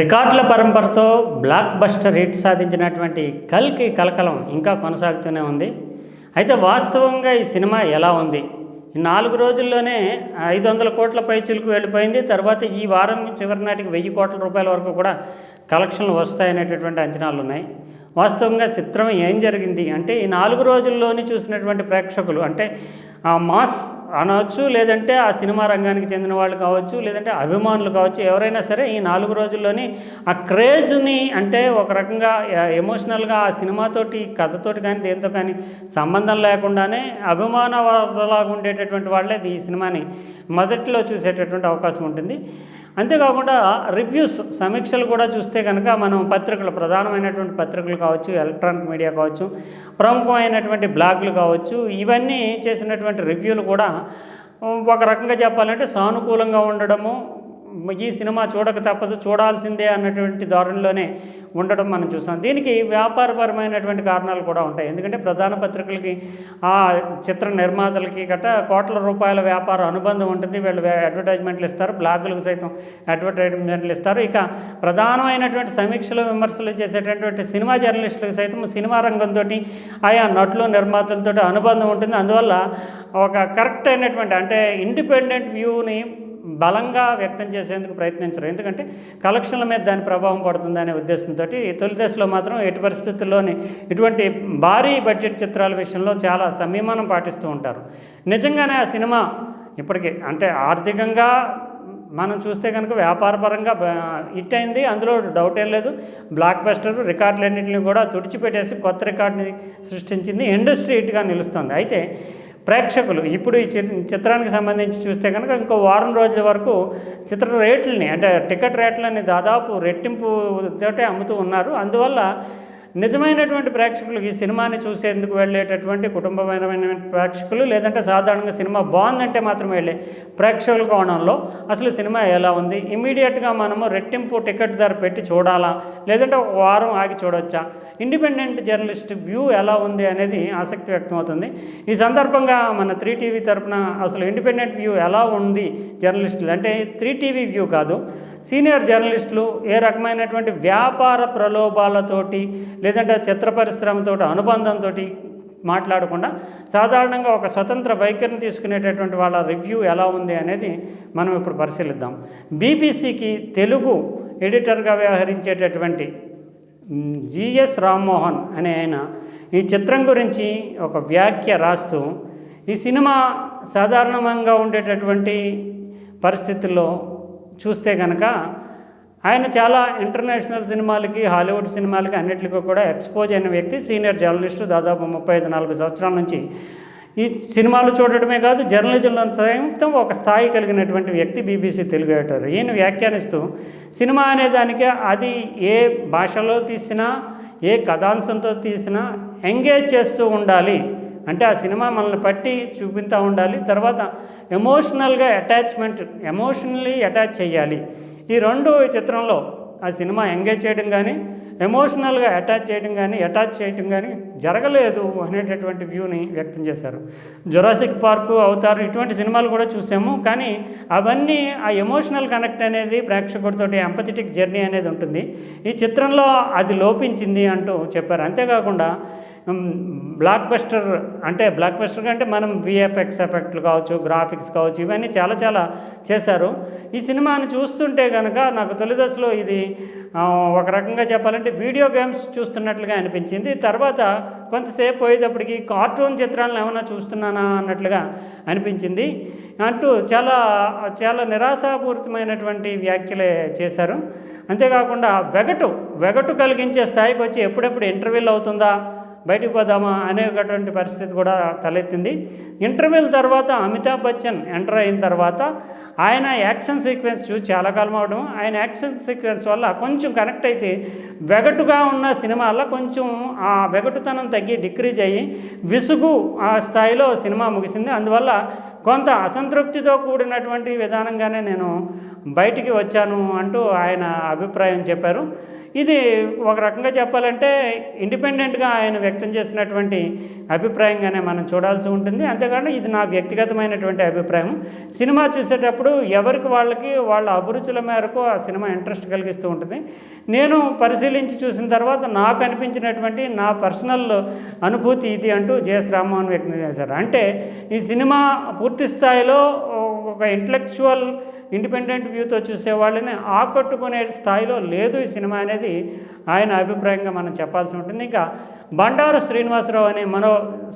రికార్డుల పరంపరతో block buster hit సాధించినటువంటి కల్కి కలకలం ఇంకా కొనసాగుతూనే ఉంది. అయితే వాస్తవంగా ఈ సినిమా ఎలా ఉంది? ఈ నాలుగు రోజుల్లోనే ఐదు వందల కోట్ల పైచులకు వెళ్ళిపోయింది. తర్వాత ఈ వారం చివరి నాటికి వెయ్యి కోట్ల రూపాయల వరకు కూడా కలెక్షన్లు వస్తాయనేటటువంటి అంచనాలు ఉన్నాయి. వాస్తవంగా చిత్రం ఏం జరిగింది అంటే ఈ నాలుగు రోజుల్లోనే చూసినటువంటి ప్రేక్షకులు అంటే మాస్ అనవచ్చు లేదంటే ఆ సినిమా రంగానికి చెందిన వాళ్ళు కావచ్చు లేదంటే అభిమానులు కావచ్చు ఎవరైనా సరే ఈ నాలుగు రోజుల్లోని ఆ క్రేజ్ని అంటే ఒక రకంగా ఎమోషనల్గా ఆ సినిమాతోటి కథతోటి కానీ దేంతో కానీ సంబంధం లేకుండానే అభిమానలాగా ఉండేటటువంటి వాళ్ళే ఈ సినిమాని మొదట్లో చూసేటటువంటి అవకాశం ఉంటుంది. అంతేకాకుండా రివ్యూస్ సమీక్షలు కూడా చూస్తే కనుక మనం పత్రికలు ప్రధానమైనటువంటి పత్రికలు కావచ్చు ఎలక్ట్రానిక్ మీడియా కావచ్చు ప్రముఖమైనటువంటి బ్లాగులు కావచ్చు ఇవన్నీ చేసినటువంటి రివ్యూలు కూడా ఒక రకంగా చెప్పాలంటే సానుకూలంగా ఉండడము ఈ సినిమా చూడక తప్పదు చూడాల్సిందే అన్నటువంటి ధోరణిలోనే ఉండడం మనం చూసాం. దీనికి వ్యాపారపరమైనటువంటి కారణాలు కూడా ఉంటాయి. ఎందుకంటే ప్రధాన పత్రికలకి ఆ చిత్ర నిర్మాతలకి గట్రా కోట్ల రూపాయల వ్యాపార అనుబంధం ఉంటుంది. వీళ్ళు అడ్వర్టైజ్మెంట్లు ఇస్తారు బ్లాగులకు సైతం అడ్వర్టైజ్మెంట్లు ఇస్తారు. ఇక ప్రధానమైనటువంటి సమీక్షలు విమర్శలు చేసేటటువంటి సినిమా జర్నలిస్టులకు సైతం సినిమా రంగంతో ఆయా నటులు నిర్మాతలతో అనుబంధం ఉంటుంది. అందువల్ల ఒక కరెక్ట్ అయినటువంటి అంటే ఇండిపెండెంట్ వ్యూని బలంగా వ్యక్తం చేసేందుకు ప్రయత్నించరు. ఎందుకంటే కలెక్షన్ల మీద దాని ప్రభావం పడుతుందనే ఉద్దేశంతో తొలి దశలో మాత్రం ఎటు పరిస్థితుల్లోని ఇటువంటి భారీ బడ్జెట్ చిత్రాల విషయంలో చాలా సంయమనం పాటిస్తూ ఉంటారు. నిజంగానే ఆ సినిమా ఇప్పటికీ అంటే ఆర్థికంగా మనం చూస్తే కనుక వ్యాపారపరంగా హిట్ అయింది. అందులో డౌట్ ఏం లేదు. బ్లాక్ బస్టర్ రికార్డులన్నింటినీ కూడా తుడిచిపెట్టేసి కొత్త రికార్డుని సృష్టించింది. ఇండస్ట్రీ హిట్గా నిలుస్తుంది. అయితే ప్రేక్షకులు. ఇప్పుడు ఈ చిత్రానికి సంబంధించి చూస్తే కనుక ఇంకో వారం రోజుల వరకు చిత్ర రేట్లని అంటే టికెట్ రేట్లని దాదాపు రెట్టింపు తోటే అమ్ముతూ ఉన్నారు. అందువల్ల నిజమైనటువంటి ప్రేక్షకులు ఈ సినిమాని చూసేందుకు వెళ్ళేటటువంటి కుటుంబమైన ప్రేక్షకులు లేదంటే సాధారణంగా సినిమా బాగుందంటే మాత్రమే వెళ్ళే ప్రేక్షకుల కోణంలో అసలు సినిమా ఎలా ఉంది? ఇమీడియట్గా మనము రెట్టింపు టికెట్ ధర పెట్టి చూడాలా? లేదంటే ఒక వారం ఆగి చూడొచ్చా? ఇండిపెండెంట్ జర్నలిస్ట్ వ్యూ ఎలా ఉంది అనేది ఆసక్తి వ్యక్తమవుతుంది. ఈ సందర్భంగా మన త్రీ టీవీ తరఫున అసలు ఇండిపెండెంట్ వ్యూ ఎలా ఉంది జర్నలిస్టులు? అంటే త్రీ టీవీ వ్యూ కాదు సీనియర్ జర్నలిస్టులు ఏ రకమైనటువంటి వ్యాపార ప్రలోభాలతోటి లేదంటే చిత్ర పరిశ్రమతో అనుబంధంతో మాట్లాడకుండా సాధారణంగా ఒక స్వతంత్ర వైఖరిని తీసుకునేటటువంటి వాళ్ళ రివ్యూ ఎలా ఉంది అనేది మనం ఇప్పుడు పరిశీలిద్దాం. బీబీసీకి తెలుగు ఎడిటర్గా వ్యవహరించేటటువంటి జిఎస్ రామ్మోహన్ అనే ఆయన ఈ చిత్రం గురించి ఒక వ్యాఖ్య రాస్తూ ఈ సినిమా సాధారణంగా ఉండేటటువంటి పరిస్థితుల్లో చూస్తే కనుక ఆయన చాలా ఇంటర్నేషనల్ సినిమాలకి హాలీవుడ్ సినిమాలకి అన్నిటికీ కూడా ఎక్స్పోజ్ అయిన వ్యక్తి సీనియర్ జర్నలిస్టు దాదాపు ముప్పై ఐదు నాలుగు సంవత్సరాల నుంచి. ఈ సినిమాలు చూడటమే కాదు జర్నలిజంలో సైతం ఒక స్థాయి కలిగినటువంటి వ్యక్తి బీబీసీ తెలుగు ఎడిటర్ ఈయన వ్యాఖ్యానిస్తూ సినిమా అనే దానికి అది ఏ భాషలో తీసినా ఏ కథాంశంతో తీసినా ఎంగేజ్ చేస్తూ ఉండాలి. అంటే ఆ సినిమా మనల్ని పట్టి చూపిస్తూ ఉండాలి. తర్వాత ఎమోషనల్గా అటాచ్మెంట్ ఎమోషనల్లీ అటాచ్ చేయాలి. ఈ రెండు చిత్రంలో ఆ సినిమా ఎంగేజ్ చేయడం కానీ ఎమోషనల్గా అటాచ్ చేయడం కానీ అటాచ్ చేయడం కానీ జరగలేదు అనేటటువంటి వ్యూని వ్యక్తం చేశారు. జొరాసిక్ పార్కు అవతారు ఇటువంటి సినిమాలు కూడా చూసాము. కానీ అవన్నీ ఆ ఎమోషనల్ కనెక్ట్ అనేది ప్రేక్షకుడితో ఎంపథెటిక్ జర్నీ అనేది ఉంటుంది. ఈ చిత్రంలో అది లోపించింది అంటూ చెప్పారు. అంతేకాకుండా బ్లాక్ బస్టర్ అంటే బ్లాక్ బస్టర్ అంటే మనం విఎఫ్ఎక్స్ ఎఫెక్ట్లు కావచ్చు గ్రాఫిక్స్ కావచ్చు ఇవన్నీ చాలా చాలా చేశారు. ఈ సినిమాని చూస్తుంటే కనుక నాకు తొలి దశలో ఇది ఒక రకంగా చెప్పాలంటే వీడియో గేమ్స్ చూస్తున్నట్లుగా అనిపించింది. తర్వాత కొంతసేపు పోయేటప్పటికి కార్టూన్ చిత్రాలను ఏమైనా చూస్తున్నానా అన్నట్లుగా అనిపించింది. అంటూ చాలా చాలా నిరాశాపూరితమైనటువంటి వ్యాఖ్యలే చేశారు. అంతేకాకుండా వెగటు వెగటు కలిగించే స్థాయికి వచ్చి ఎప్పుడెప్పుడు ఇంటర్వ్యూలు అవుతుందా? బయటకు పోదామా అనేటువంటి పరిస్థితి కూడా తలెత్తింది. ఇంటర్వ్యూల తర్వాత అమితాబ్ బచ్చన్ ఎంటర్ అయిన తర్వాత ఆయన యాక్షన్ సీక్వెన్స్ చూసి చాలా కాలం అవడం ఆయన యాక్షన్ సీక్వెన్స్ వల్ల కొంచెం కనెక్ట్ అయితే వెగటుగా ఉన్న సినిమాల్లో కొంచెం ఆ వెగటుతనం తగ్గి డిక్రీజ్ అయ్యి విసుగు ఆ స్థాయిలో సినిమా ముగిసింది. అందువల్ల కొంత అసంతృప్తితో కూడినటువంటి విధానంగానే నేను బయటికి వచ్చాను అంటూ ఆయన అభిప్రాయం చెప్పారు. ఇది ఒక రకంగా చెప్పాలంటే ఇండిపెండెంట్గా ఆయన వ్యక్తం చేసినటువంటి అభిప్రాయంగానే మనం చూడాల్సి ఉంటుంది. అంతేకాకుండా ఇది నా వ్యక్తిగతమైనటువంటి అభిప్రాయం. సినిమా చూసేటప్పుడు ఎవరికి వాళ్ళకి వాళ్ళ అభిరుచుల మేరకు ఆ సినిమా ఇంట్రెస్ట్ కలిగిస్తూ ఉంటుంది. నేను పరిశీలించి చూసిన తర్వాత నాకు అనిపించినటువంటి నా పర్సనల్ అనుభూతి ఇది అంటూ జేఎస్ రామ్మోహన్ వ్యక్తం చేశారు. అంటే ఈ సినిమా పూర్తి స్థాయిలో ఒక ఇంటలెక్చువల్ ఇండిపెండెంట్ వ్యూతో చూసే వాళ్ళని ఆకట్టుకునే స్థాయిలో లేదు ఈ సినిమా అనేది ఆయన అభిప్రాయంగా మనం చెప్పాల్సి ఉంటుంది. ఇంకా బండారు శ్రీనివాసరావు అనే మరో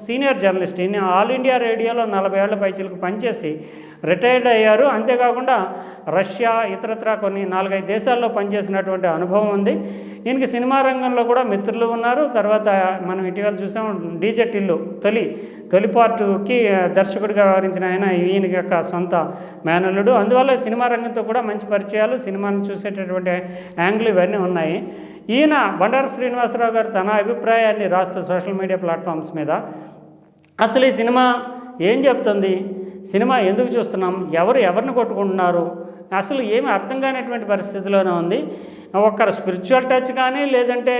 సీనియర్ జర్నలిస్ట్ ఈయన ఆల్ ఇండియా రేడియోలో నలభై ఏళ్ళ పైచీలకు పనిచేసి రిటైర్డ్ అయ్యారు. అంతేకాకుండా రష్యా ఇతరత్ర కొన్ని నాలుగైదు దేశాల్లో పనిచేసినటువంటి అనుభవం ఉంది. ఈయనకి సినిమా రంగంలో కూడా మిత్రులు ఉన్నారు. తర్వాత మనం ఇటీవల చూసాం డీజే టిల్లు తొలి తొలి పార్ట్కి దర్శకుడిగా వ్యవహరించిన ఆయన ఈయన యొక్క సొంత మేనల్లుడు. అందువల్ల సినిమా రంగంతో కూడా మంచి పరిచయాలు సినిమాను చూసేటటువంటి యాంగిల్ ఇవన్నీ ఉన్నాయి. ఈయన బండారు శ్రీనివాసరావు గారు తన అభిప్రాయాన్ని రాస్తూ సోషల్ మీడియా ప్లాట్ఫామ్స్ మీద. అసలు ఈ సినిమా ఏం చెప్తుంది? సినిమా ఎందుకు చూస్తున్నాం? ఎవరు ఎవరిని కొట్టుకుంటున్నారు? అసలు ఏమి అర్థం కానిటువంటి పరిస్థితిలోనే ఉంది. ఒక్కరు స్పిరిచువల్ టచ్ కానీ లేదంటే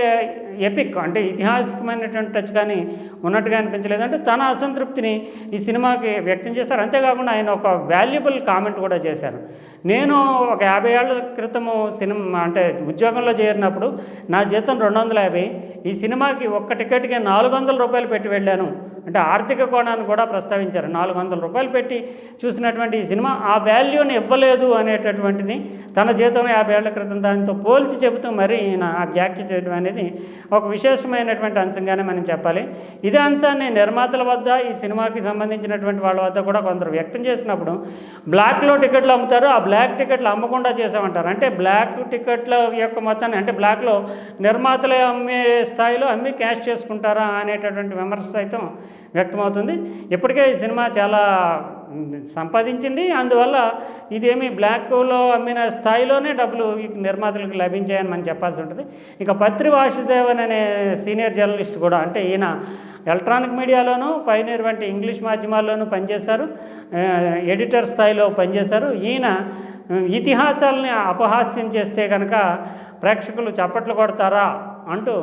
ఎపిక్ అంటే ఇతిహాసికమైనటువంటి టచ్ కానీ ఉన్నట్టుగా అనిపించలేదు. అంటే తన అసంతృప్తిని ఈ సినిమాకి వ్యక్తం చేశారు. అంతేకాకుండా ఆయన ఒక వాల్యుబుల్ కామెంట్ కూడా చేశారు. నేను ఒక యాభై ఏళ్ళ క్రితము సినిమా అంటే ఉద్యోగంలో చేరినప్పుడు నా జీతం రెండు వందల యాభై ఈ సినిమాకి ఒక్క టికెట్కి నాలుగు వందల రూపాయలు పెట్టి వెళ్ళాను. అంటే ఆర్థిక కోణాన్ని కూడా ప్రస్తావించారు. నాలుగు వందల రూపాయలు పెట్టి చూసినటువంటి ఈ సినిమా ఆ వాల్యూని ఇవ్వలేదు అనేటటువంటిది తన జీతంలో యాభై ఏళ్ళ క్రితం దానితో పోల్చి చెబుతూ మరి ఈయన ఆ వ్యాఖ్య చేయడం అనేది ఒక విశేషమైనటువంటి అంశంగానే మనం చెప్పాలి. ఇదే అంశాన్ని నిర్మాతల వద్ద ఈ సినిమాకి సంబంధించినటువంటి వాళ్ళ వద్ద కూడా కొందరు వ్యక్తం చేసినప్పుడు బ్లాక్లో టికెట్లు అమ్ముతారు ఆ బ్లాక్ టికెట్లు అమ్మకుండా చేసామంటారు అంటే బ్లాక్ టికెట్ల యొక్క మొత్తాన్ని అంటే బ్లాక్లో నిర్మాతలే అమ్మే స్థాయిలో అమ్మి క్యాష్ చేసుకుంటారా అనేటటువంటి విమర్శ సైతం వ్యక్తమవుతుంది. ఇప్పటికే ఈ సినిమా చాలా సంపాదించింది. అందువల్ల ఇదేమి బ్లాక్లో అమ్మిన స్థాయిలోనే డబ్బులు నిర్మాతలకు లభించాయని మనం చెప్పాల్సి ఉంటుంది. ఇక పత్రి వాసుదేవన్ అనే సీనియర్ జర్నలిస్ట్ కూడా అంటే ఈయన ఎలక్ట్రానిక్ మీడియాలోనూ పైనీర్ వంటి ఇంగ్లీష్ మాధ్యమాల్లోనూ పనిచేశారు. ఎడిటర్ స్థాయిలో పనిచేశారు. ఈయన ఇతిహాసాలని అపహాస్యం చేస్తే కనుక ప్రేక్షకులు చప్పట్లు కొడతారా అంటూ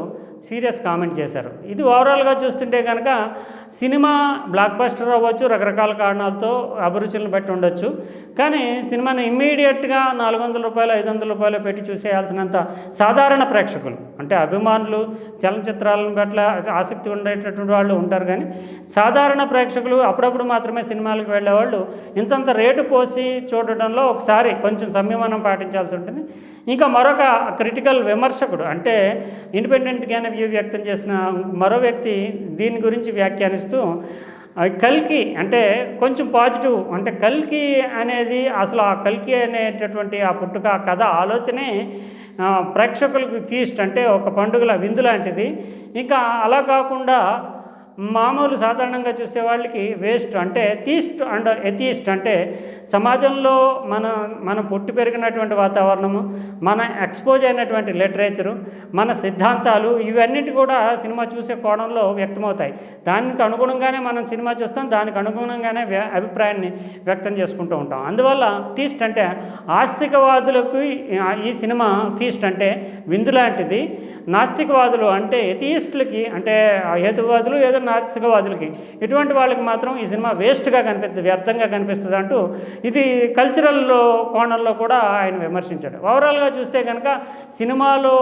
సీరియస్ కామెంట్ చేశారు. ఇది ఓవరాల్గా చూస్తుంటే కనుక సినిమా బ్లాక్ బస్టర్ అవ్వచ్చు రకరకాల కారణాలతో అభిరుచులను బట్టి ఉండొచ్చు. కానీ సినిమాను ఇమ్మీడియట్గా నాలుగు వందల రూపాయలు ఐదు వందల రూపాయలు పెట్టి చూసేయాల్సినంత సాధారణ ప్రేక్షకులు అంటే అభిమానులు చలనచిత్రాలను పట్ల ఆసక్తి ఉండేటటువంటి వాళ్ళు ఉంటారు కానీ సాధారణ ప్రేక్షకులు అప్పుడప్పుడు మాత్రమే సినిమాలకు వెళ్ళేవాళ్ళు. ఇంతంత రేటు పోసి చూడటంలో ఒకసారి కొంచెం సంయమనం పాటించాల్సి ఉంటుంది. ఇంకా మరొక క్రిటికల్ విమర్శకుడు అంటే ఇండిపెండెంట్గానే వ్యూ వ్యక్తం చేసిన మరో వ్యక్తి దీని గురించి వ్యాఖ్యానిస్తూ కల్కి అంటే కొంచెం పాజిటివ్ అంటే కల్కి అనేది అసలు ఆ కల్కి అనేటటువంటి ఆ పుట్టుక కథ ఆలోచనే ప్రేక్షకులకు ఫీస్ట్ అంటే ఒక పండుగల విందు లాంటిది. ఇంకా అలా కాకుండా మామూలు సాధారణంగా చూసే వాళ్ళకి వేస్ట్ అంటే థీస్ట్ అండ్ ఎథీస్ట్ అంటే సమాజంలో మన మన పుట్టి పెరిగినటువంటి వాతావరణము మన ఎక్స్పోజ్ అయినటువంటి లిటరేచరు మన సిద్ధాంతాలు ఇవన్నిటి కూడా సినిమా చూసే కోణంలో వ్యక్తమవుతాయి. దానికి అనుగుణంగానే మనం సినిమా చూస్తాం దానికి అనుగుణంగానే వ్య- అభిప్రాయాన్ని వ్యక్తం చేసుకుంటూ ఉంటాం. అందువల్ల తీస్ట్ అంటే ఆస్తికవాదులకు ఈ- సినిమా ఫీస్ట్ అంటే విందు లాంటిది. నాస్తికవాదులు అంటే ఎథియిస్టులకి అంటే హేతువాదులు ఏదో నాస్తికవాదులకి ఇటువంటి వాళ్ళకి మాత్రం ఈ సినిమా వేస్ట్గా కనిపిస్తుంది వ్యర్థంగా కనిపిస్తుంది అంటూ ఇది కల్చరల్ కోణంలో కూడా ఆయన విమర్శించాడు. ఓవరాల్గా చూస్తే కనుక సినిమాలో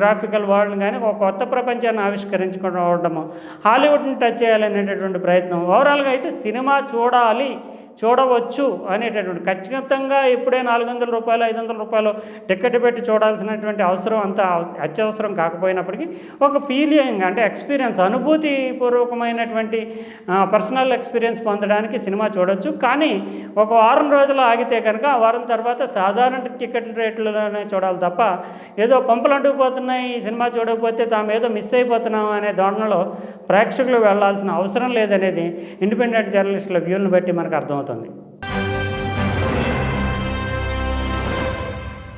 గ్రాఫికల్ వరల్డ్ కానీ ఒక కొత్త ప్రపంచాన్ని ఆవిష్కరించుకోవడము హాలీవుడ్ని టచ్ చేయాలనేటటువంటి ప్రయత్నం. ఓవరాల్గా అయితే సినిమా చూడాలి చూడవచ్చు అనేటటువంటి ఖచ్చితంగా ఇప్పుడే నాలుగు వందల రూపాయలు ఐదు వందల రూపాయలు టికెట్ పెట్టి చూడాల్సినటువంటి అవసరం అంత అత్యవసరం కాకపోయినప్పటికీ ఒక ఫీలింగ్ అంటే ఎక్స్పీరియన్స్ అనుభూతి పూర్వకమైనటువంటి పర్సనల్ ఎక్స్పీరియన్స్ పొందడానికి సినిమా చూడొచ్చు. కానీ ఒక వారం రోజులు ఆగితే కనుక ఆ వారం తర్వాత సాధారణ టికెట్ రేట్లలోనే చూడాలి తప్ప ఏదో కొంపలు అంటుకుపోతున్నాయి ఈ సినిమా చూడకపోతే తాము ఏదో మిస్ అయిపోతున్నాం అనే ధోరణిలో ప్రేక్షకులు వెళ్ళాల్సిన అవసరం లేదనేది ఇండిపెండెంట్ జర్నలిస్టుల వ్యూలను బట్టి మనకు అర్థమవుతుంది. Merci.